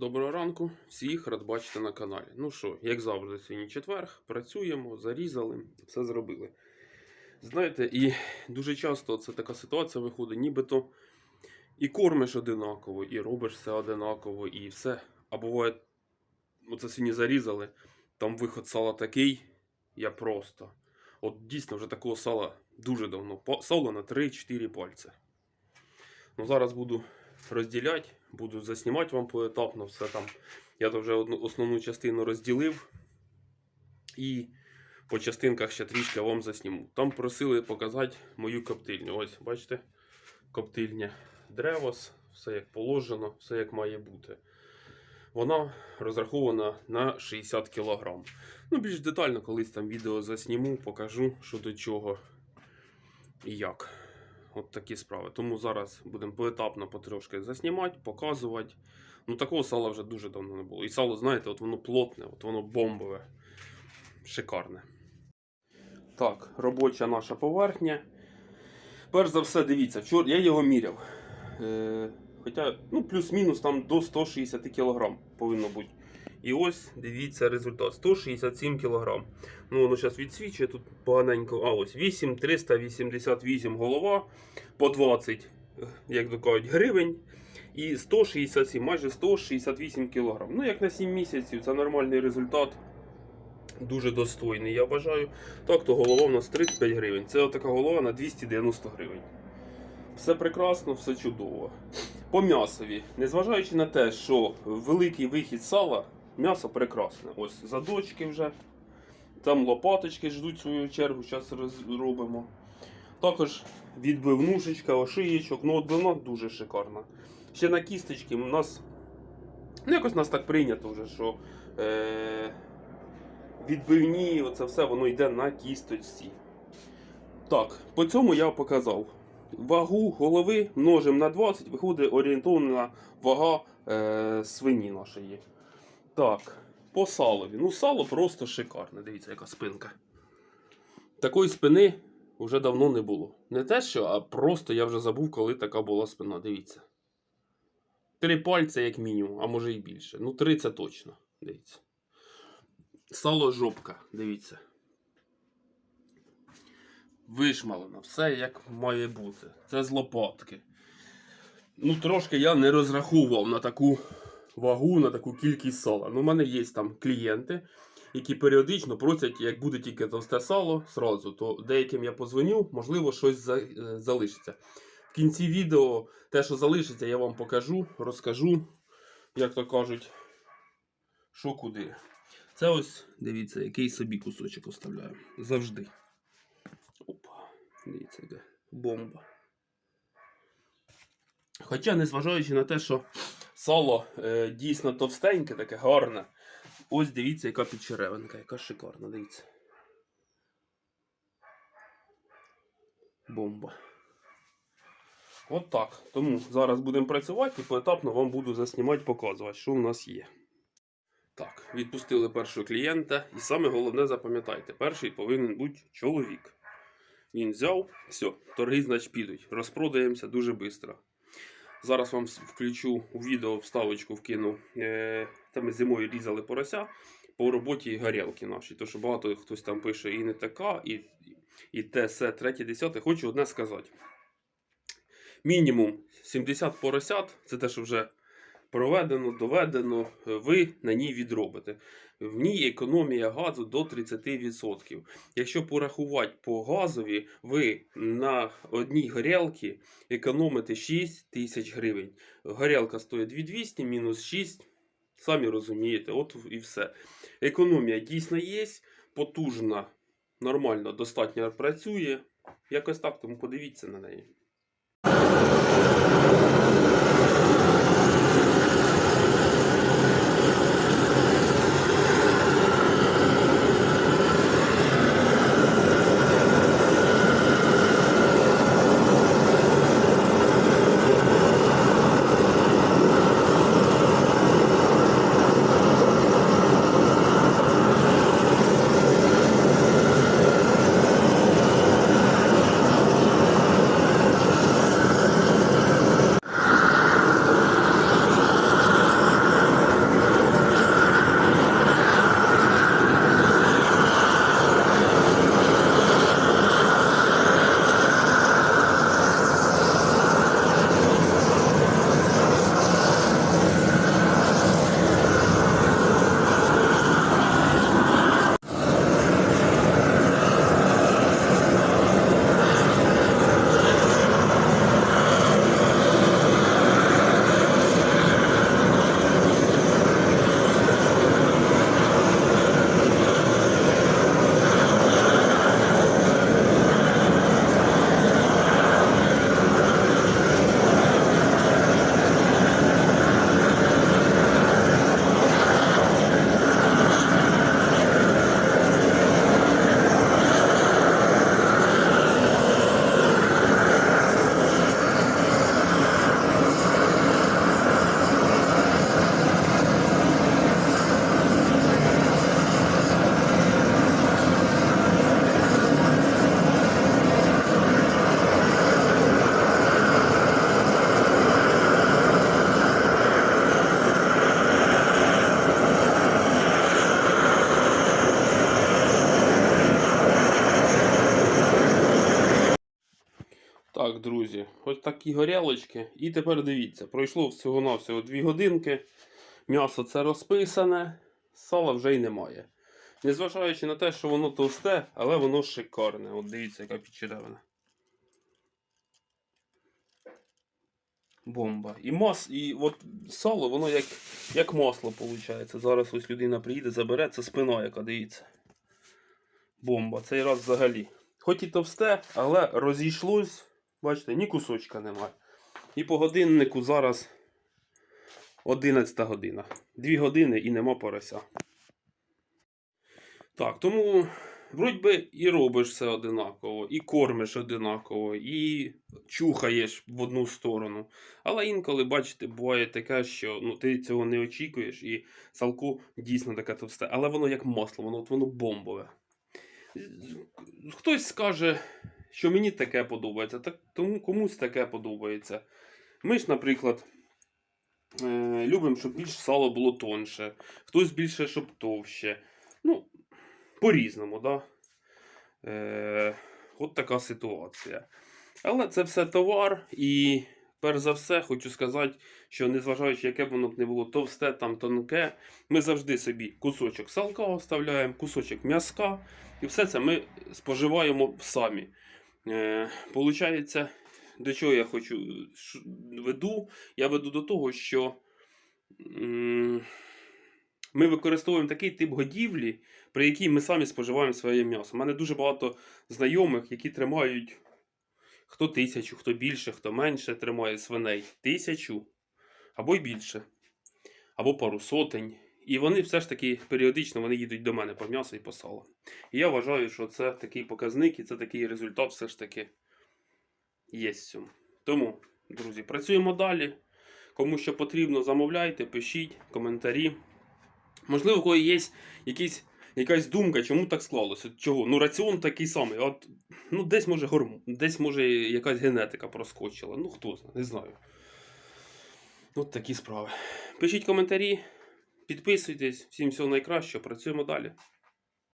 Доброго ранку, всіх рад бачити на каналі. Ну що, як завжди, сьогодні четверг, працюємо, зарізали, все зробили. Знаєте, і дуже часто це така ситуація виходить, нібито і кормиш одинаково, і робиш все одинаково, і все. А буває, оце сьогодні зарізали, там виход сала такий, я просто. От дійсно вже такого сала дуже давно. Сало на 3-4 пальці. Ну зараз буду розділяти, буду заснімати вам поетапно все там. Я то вже одну основну частину розділив і по частинках ще трішки вам засніму. Там просили показати мою коптильню. Ось, бачите, коптильня Древос, все як положено, все як має бути. Вона розрахована на 60 кг. Ну, більш детально, колись там відео засніму, покажу, що до чого і як. От такі справи. Тому зараз будемо поетапно потрошки заснімати, показувати. Ну, такого сала вже дуже давно не було. І сало, знаєте, от воно плотне, от воно бомбове, шикарне. Так, робоча наша поверхня. Перш за все, дивіться, вчора я його міряв. Е, хоча, ну, плюс-мінус там до 160 кг повинно бути. І ось дивіться результат: 167 кг. Ну, воно зараз відсвічує тут поганенько. А ось 8 388 голова по 20, е, як то кажуть, гривень. І 167, майже 168 кг. Ну, як на 7 місяців, це нормальний результат. Дуже достойний, я вважаю. Так, то голова у нас 35 гривень. Це така голова на 290 гривень. Все прекрасно, все чудово. По м'ясові, незважаючи на те, що великий вихід сала, м'ясо прекрасне. Ось задочки вже. Там лопаточки ждуть свою чергу, зараз розробимо. Також відбивнушечка, ошиєчок, ну отбивна дуже шикарна. Ще на кісточки у нас. Ну, якось у нас так прийнято вже, що е, відбивні, оце все воно йде на кісточці. Так, по цьому я показав. Вагу голови множимо на 20, виходить орієнтовна вага е, свині нашої. Так, по салові. Ну, сало просто шикарне. Дивіться, яка спинка. Такої спини вже давно не було. Не те, що, а просто я вже забув, коли така була спина. Дивіться. Три пальця, як мінімум, а може і більше. Ну, три це точно. Дивіться. Сало жопка, дивіться. Вишмалено, все як має бути. Це з лопатки. Ну, трошки я не розраховував на таку вагу, на таку кількість сала. Ну, у мене є там клієнти, які періодично просять, як буде тільки товсте сало, сразу, то деяким я позвоню, можливо, щось е, залишиться. В кінці відео те, що залишиться, я вам покажу, розкажу, як то кажуть, що куди. Це ось, дивіться, який собі кусочок оставляю. Завжди. Опа, дивіться, яка бомба. Хоча, незважаючи на те, що сало е, дійсно товстеньке, таке гарне. Ось дивіться, яка підчеревинка, яка шикарна, дивіться. Бомба. От так. Тому зараз будемо працювати і поетапно вам буду заснімати, показувати, що в нас є. Так, відпустили першого клієнта. І саме головне запам'ятайте, перший повинен бути чоловік. Він взяв, все, торги, значить, підуть. Розпродаємося дуже швидко. Зараз вам включу у відео вставочку вкину. Та Це ми зимою різали порося по роботі горілки наші. Тому що багато хтось там пише і не така, і, і те, все, третє, десяте. Хочу одне сказати. Мінімум 70 поросят, це те, що вже проведено, доведено, ви на ній відробите. В ній економія газу до 30%. Якщо порахувати по газові, ви на одній горілці економите 6 тисяч гривень. Горілка стоїть 2200 мінус 6. Самі розумієте, от і все. Економія дійсно є, потужна, нормально, достатньо працює. Якось так, тому подивіться на неї. Друзі, ось такі горілочки. І тепер дивіться, пройшло всього-навсього 2 годинки. М'ясо це розписане, сала вже й немає. Незважаючи на те, що воно товсте, але воно шикарне. От дивіться, яка підчеревина. Бомба. І мас, і от сало, воно як, як масло виходить. Зараз ось людина приїде, забере, це спина, яка дивіться. Бомба. Цей раз взагалі. Хоч і товсте, але розійшлось. Бачите, ні кусочка немає. І по годиннику зараз 11 година. Дві години і нема порося. Так, тому вроді би і робиш все одинаково, і кормиш одинаково, і чухаєш в одну сторону. Але інколи, бачите, буває таке, що ну, ти цього не очікуєш, і салко дійсно таке товсте, але воно як масло, воно, от воно бомбове. Хтось скаже, що мені таке подобається, так тому комусь таке подобається. Ми ж, наприклад, е, любимо, щоб більш сало було тонше, хтось більше, щоб товще. Ну, по-різному, да? Е, от така ситуація. Але це все товар, і перш за все хочу сказати, що незважаючи, яке б воно б не було товсте, там тонке, ми завжди собі кусочок салка оставляємо, кусочок м'язка, і все це ми споживаємо самі. Е, получається, до чого я хочу веду? Я веду до того, що ми використовуємо такий тип годівлі, при якій ми самі споживаємо своє м'ясо. У мене дуже багато знайомих, які тримають хто тисячу, хто більше, хто менше тримає свиней. Тисячу або й більше, або пару сотень. І вони все ж таки періодично вони їдуть до мене по м'ясо і по сало. І я вважаю, що це такий показник і це такий результат все ж таки є цьому. Тому, друзі, працюємо далі. Кому що потрібно, замовляйте, пишіть коментарі. Можливо, у кого є якісь, якась думка, чому так склалося. Чого? Ну, раціон такий самий. От, ну, десь може гормон, десь може якась генетика проскочила. Ну, хто знає, не знаю. От такі справи. Пишіть коментарі, підписуйтесь, всім всього найкращого, працюємо далі.